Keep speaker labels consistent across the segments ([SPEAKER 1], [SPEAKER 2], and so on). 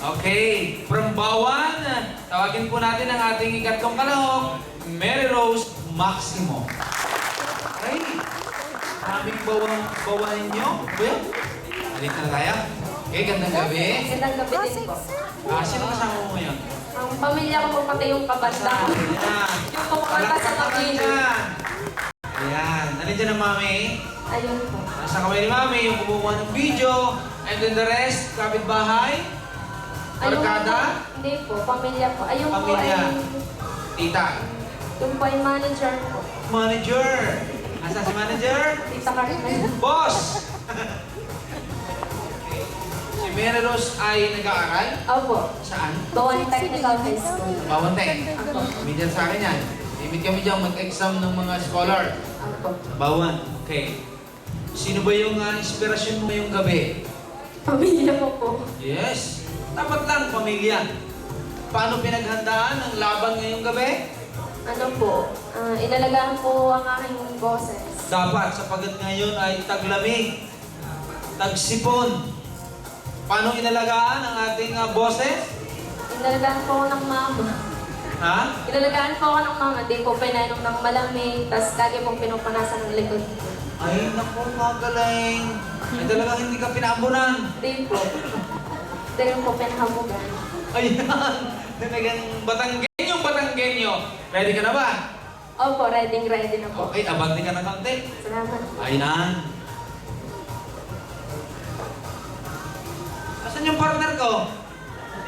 [SPEAKER 1] Okay, from Bawan, tawagin po natin ang ating ikatlong kalahok, Mary Rose Maximo. Okay, maraming bawang bawahan nyo. Kuya, halika na tayo. Okay, gandang gabi.
[SPEAKER 2] Magandang gabi din po.
[SPEAKER 1] Ah, sino kasama mo ngayon?
[SPEAKER 2] Ang pamilya ko po pati yung kabanda.
[SPEAKER 1] Ayan.
[SPEAKER 2] Yung pupunta sa Pagino.
[SPEAKER 1] Ayan. Nandiyan ang mami.
[SPEAKER 2] Ayun po.
[SPEAKER 1] Nasa kamay ni mami, yung kumukuha ng video. And then the rest, kapitbahay, barkada,
[SPEAKER 2] po, Hindi po, pamilya po. Ayun po
[SPEAKER 1] Pamilya.
[SPEAKER 2] ay,
[SPEAKER 1] tita.
[SPEAKER 2] yung po ay manager po.
[SPEAKER 1] Manager. Asa si manager?
[SPEAKER 2] Tita Carmen.
[SPEAKER 1] Boss! si Mary Rose ay nag-aaral?
[SPEAKER 2] Opo.
[SPEAKER 1] Saan?
[SPEAKER 2] Bawan Technical High School.
[SPEAKER 1] Bawante.
[SPEAKER 2] Opo.
[SPEAKER 1] Bigyan sa akin yan. Limit kami dyan mag-exam ng mga scholar.
[SPEAKER 2] Opo.
[SPEAKER 1] Bawan. Okay. Sino ba yung ah, inspirasyon mo ngayong gabi?
[SPEAKER 2] Pamilya ko po.
[SPEAKER 1] Yes. Dapat lang, pamilya. Paano pinaghandaan ang laban ngayong gabi?
[SPEAKER 2] Ano po, ah, inalagaan po ang aking boses.
[SPEAKER 1] Dapat, sapagat ngayon ay taglamig, tagsipon. Paano inalagaan ang ating ah, boses?
[SPEAKER 2] Inalagaan po ako ng mama.
[SPEAKER 1] Ha?
[SPEAKER 2] Inalagaan po ako ng mama. Di po pinainom ng malamig. Tapos lagi pong pinupanasan ng likod.
[SPEAKER 1] Ay, naku, magaling. Ay, talagang hindi ka pinaambunan.
[SPEAKER 2] Di po. Rin po pinahamugan.
[SPEAKER 1] Ayan. Talagang Batanggenyong Batanggenyo. Ready ka na ba?
[SPEAKER 2] Opo, ready ready na po.
[SPEAKER 1] Okay, abante ka na kaunti.
[SPEAKER 2] Salamat.
[SPEAKER 1] Ayun. Asan yung partner ko?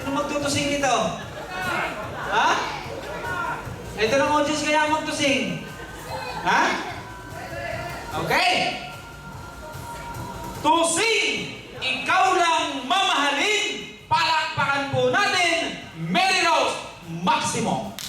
[SPEAKER 1] Sino magtutusing nito? Ha? Ito ng audience kaya magtusing. Ha? Okay. Tusing! Ikaw lang mamahalin! Simão.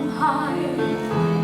[SPEAKER 1] high.